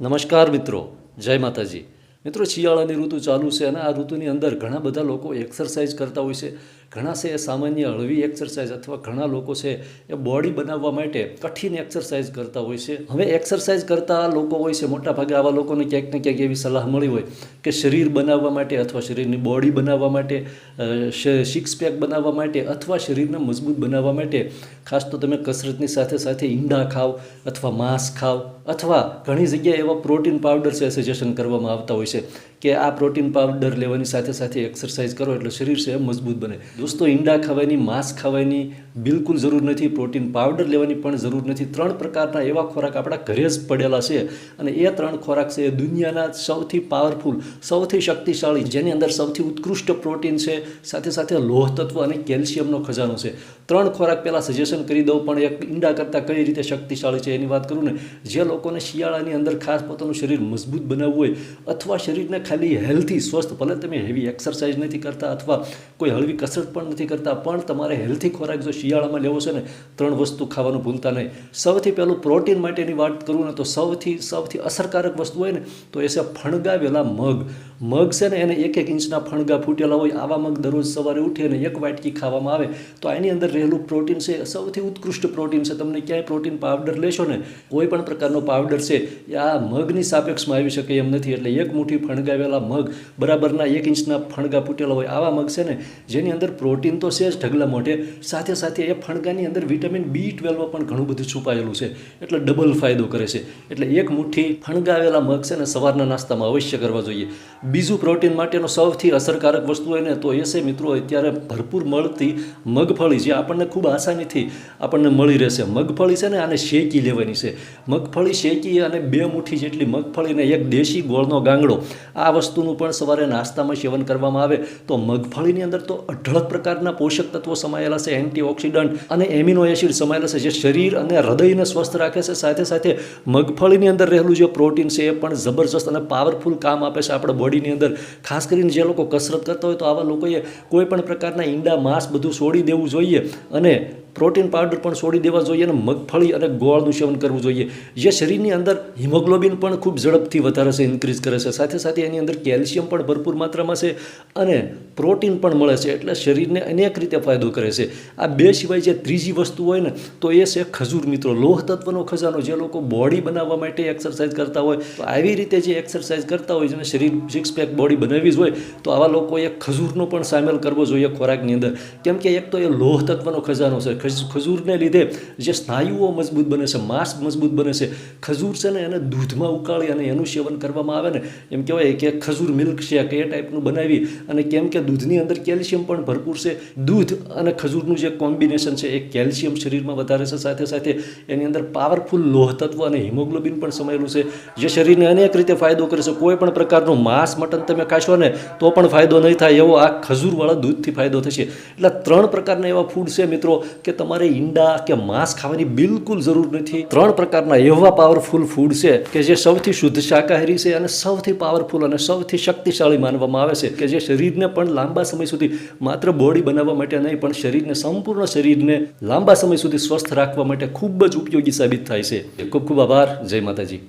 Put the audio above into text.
નમસ્કાર મિત્રો, જય માતાજી. મિત્રો, શિયાળાની ઋતુ ચાલુ છે અને આ ઋતુની અંદર ઘણા બધા લોકો એક્સરસાઇઝ કરતા હોય છે. ઘણા છે સામાન્ય હળવી એક્સરસાઇઝ અથવા ઘણા લોકો છે એ બોડી બનાવવા માટે કઠિન એક્સરસાઇઝ કરતા હોય છે. હવે એક્સરસાઇઝ કરતા લોકો હોય છે મોટાભાગે આવા લોકોને ક્યાંક ને ક્યાંક એવી સલાહ મળી હોય કે શરીર બનાવવા માટે અથવા શરીરની બોડી બનાવવા માટે સિક્સ પેક બનાવવા માટે અથવા શરીરને મજબૂત બનાવવા માટે ખાસ તો તમે કસરતની સાથે સાથે ઈંડા ખાવ અથવા માંસ ખાવ અથવા ઘણી જગ્યાએ એવા પ્રોટીન પાવડર છે સજેશન કરવામાં આવતા હોય છે. કે આ પ્રોટીન પાવડર લેવાની સાથે સાથે એક્સરસાઇઝ કરો એટલે શરીર છે મજબૂત બને. દોસ્તો ઈંડા ખાવાની, માંસ ખાવાની બિલકુલ જરૂર નથી, પ્રોટીન પાવડર લેવાની પણ જરૂર નથી. ત્રણ પ્રકારના એવા ખોરાક આપણા ઘરે જ પડેલા છે અને એ ત્રણ ખોરાક છે એ દુનિયાના સૌથી પાવરફુલ સૌથી શક્તિશાળી, જેની અંદર સૌથી ઉત્કૃષ્ટ પ્રોટીન છે, સાથે સાથે લોહ તત્વ અને કેલ્શિયમનો ખજાનો છે. ત્રણ ખોરાક પહેલાં સજેશન કરી દઉં, પણ એક ઈંડા કરતાં કઈ રીતે શક્તિશાળી છે એની વાત કરું ને, જે લોકોને શિયાળાની અંદર ખાસ પોતાનું શરીર મજબૂત બનાવવું હોય, અથવા શરીરને ખાલી હેલ્થી સ્વસ્થ, ભલે તમે હેવી એક્સરસાઇઝ નથી કરતા અથવા કોઈ હળવી કસરત પણ નથી કરતા, પણ તમારે હેલ્થી ખોરાક જો શિયાળામાં લેવો છે ને, ત્રણ વસ્તુ ખાવાનું ભૂલતા નહીં. સૌથી પહેલું પ્રોટીન માટેની વાત કરું ને, તો સૌથી સૌથી અસરકારક વસ્તુ હોય ને, તો એ છે ફણગાવેલા મગ. મગ છે ને, એને એક એક ઇંચના ફણગા ફૂટેલા હોય, આવા મગ દરરોજ સવારે ઉઠે અને એક વાટકી ખાવામાં આવે. તો એની અંદર રહેલું પ્રોટીન છે સૌથી ઉત્કૃષ્ટ પ્રોટીન છે. તમને ક્યાંય પ્રોટીન પાવડર લેશો ને, કોઈ પણ પ્રકારનો પાવડર છે, એ આ મગની સાપેક્ષમાં આવી શકે એમ નથી. એટલે એક મુઠ્ઠી ફણગાવેલા મગ, બરાબરના એક ઇંચના ફણગા ફૂટેલા હોય, આવા મગ છે ને, જેની અંદર પ્રોટીન તો છે જ ઢગલા મોઢે. સાથે સાથે એ ફણગાની અંદર વિટામિન બી ટ્વેલ્વ પણ ઘણું બધું છુપાયેલું છે. એટલે ડબલ ફાયદો કરે છે. એટલે એક મુઠ્ઠી ફણગાવેલા મગ છે ને સવારના નાસ્તામાં અવશ્ય કરવા જોઈએ. બીજું પ્રોટીન માટેનો સૌથી અસરકારક વસ્તુ હોય ને તો એ છે મિત્રો, અત્યારે ભરપૂર મળતી મગફળી જે આપણને ખૂબ આસાનીથી આપણને મળી રહેશે. મગફળી છે ને આને શેકી લેવાની છે. મગફળી શેકી અને બે મુઠ્ઠી જેટલી મગફળીને એક દેશી ગોળનો ગાંગડો, આ વસ્તુનું પણ સવારે નાસ્તામાં સેવન કરવામાં આવે. તો મગફળીની અંદર તો અઢળક પ્રકારના પોષક તત્વો સમાયેલા છે. એન્ટીઓક્સિડન્ટ અને એમિનો એસિડ સમાયેલા છે, જે શરીર અને હૃદયને સ્વસ્થ રાખે છે. સાથે સાથે મગફળીની અંદર રહેલું જે પ્રોટીન છે, એ પણ જબરજસ્ત અને પાવરફુલ કામ આપે છે આપણા બોડીની અંદર. ખાસ કરીને જે લોકો કસરત કરતા હોય તો આવા લોકોએ કોઈ પણ પ્રકારના ઈંડા, માંસ બધું છોડી દેવું જોઈએ અને પ્રોટીન પાવડર પણ છોડી દેવા જોઈએ અને મગફળી અને ગોળનું સેવન કરવું જોઈએ. જે શરીરની અંદર હિમોગ્લોબિન પણ ખૂબ ઝડપથી વધારે છે ઇન્ક્રીઝ કરે છે. સાથે સાથે એની અંદર કેલ્શિયમ પણ ભરપૂર માત્રામાં છે અને પ્રોટીન પણ મળે છે, એટલે શરીરને અનેક રીતે ફાયદો કરે છે. આ બે સિવાય જે ત્રીજી વસ્તુ હોય ને, તો એ છે ખજૂર મિત્રો. લોહ તત્વનો ખજાનો, જે લોકો બોડી બનાવવા માટે એક્સરસાઇઝ કરતા હોય. તો આવી રીતે જે એક્સરસાઇઝ કરતા હોય, જેને શરીર સિક્સ પેક બોડી બનાવવી જ હોય, તો આવા લોકોએ ખજૂરનો પણ સામેલ કરવો જોઈએ ખોરાકની અંદર. કેમ કે એક તો એ લોહ તત્વનો ખજાનો છે ખજૂરને લીધે જે સ્નાયુઓ મજબૂત બને છે માંસ મજબૂત બને છે ખજૂર છે ને એને દૂધમાં ઉકાળી અને એનું સેવન કરવામાં આવે ને એમ કહેવાય કે ખજૂર મિલ્ક શેક એ ટાઈપનું બનાવી? અને કેમ કે દૂધની અંદર કેલ્શિયમ પણ ભરપૂર છે. દૂધ અને ખજૂરનું જે કોમ્બિનેશન છે, એ કેલ્શિયમ શરીરમાં વધારે છે. સાથે સાથે એની અંદર પાવરફુલ લોહ તત્વ અને હિમોગ્લોબિન પણ સમાયેલું છે. જે શરીરને અનેક રીતે ફાયદો કરે છે. કોઈ પણ પ્રકારનું માંસ, મટન તમે ખાશો ને, તો પણ ફાયદો નહીં થાય એવો આ ખજૂરવાળા દૂધથી ફાયદો થશે. એટલે ત્રણ પ્રકારના એવા ફૂડ છે મિત્રો. કે તમારે ઈંડા કે માંસ ખાવાની બિલકુલ જરૂર નથી. ત્રણ પ્રકારના એવા પાવરફુલ ફૂડ છે કે જે સૌથી શુદ્ધ શાકાહારી છે અને સૌથી પાવરફુલ અને સૌથી શક્તિશાળી માનવામાં આવે છે કે જે શરીરને પણ લાંબા સમય સુધી માત્ર બોડી બનાવવા માટે નહીં, પણ શરીરને સંપૂર્ણ શરીરને લાંબા સમય સુધી સ્વસ્થ રાખવા માટે ખૂબ જ ઉપયોગી સાબિત થાય છે. ખૂબ ખૂબ આભાર. જય માતાજી.